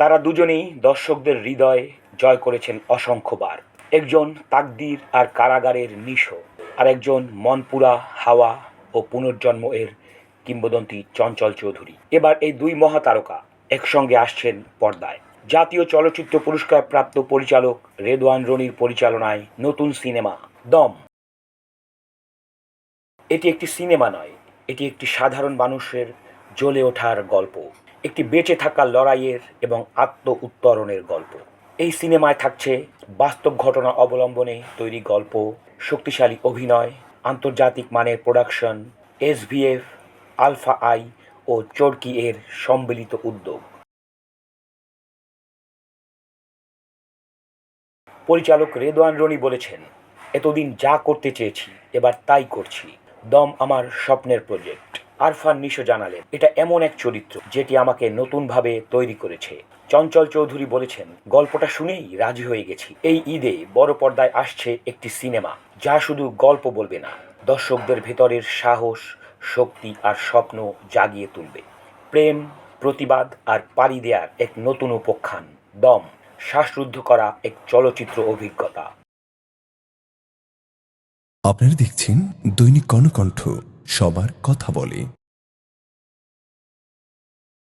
তারা দুজনেই দর্শকদের হৃদয় জয় করেছেন অসংখ্যবার। একজন তাকদির আর কারাগারের নিশ, আর একজন মনপুরা হাওয়া ও পুনর্জন্ম এর কিংবদন্তি চঞ্চল চৌধুরী। এবার এই দুই মহাতারকা একসঙ্গে আসছেন পর্দায়। জাতীয় চলচ্চিত্র পুরস্কার প্রাপ্ত পরিচালক রেদওয়ান রনির পরিচালনায় নতুন সিনেমা দম। এটি একটি সিনেমা নয়, এটি একটি সাধারণ মানুষের জ্বলে ওঠার গল্প। একটি বেঁচে থাকা লড়াইয়ের এবং আত্ম উত্তরণের গল্প। এই সিনেমায় থাকছে বাস্তব ঘটনা অবলম্বনে তৈরি গল্প, শক্তিশালী অভিনয়, আন্তর্জাতিক মানের প্রোডাকশন এসভিএফ আলফা আই ও চরকি এর সম্মিলিত উদ্যোগ। পরিচালক রেদওয়ান রনি বলেছেন, এতদিন যা করতে চেয়েছি, এবার তাই করছি। দম আমার স্বপ্নের প্রজেক্ট। আরফান নিশো জানালেন, এটা এমন এক চরিত্র যেটি আমাকে নতুনভাবে তৈরি করেছে। চঞ্চল চৌধুরী বলেছেন, গল্পটা শুনেই রাজি হয়ে গেছি। এই ঈদে বড় পর্দায় আসছে একটি সিনেমা, যা শুধু গল্প বলবে না, দর্শকদের ভেতরের সাহস, শক্তি আর স্বপ্ন জাগিয়ে তুলবে। প্রেম, প্রতিবাদ আর পাড়ি দেয়ার এক নতুন উপখ্যান, দম, শ্বাসরুদ্ধ করা এক চলচ্চিত্র অভিজ্ঞতা। আপনারা দেখছেন দৈনিক কর্ণকণ্ঠ। সবার কথা বলে।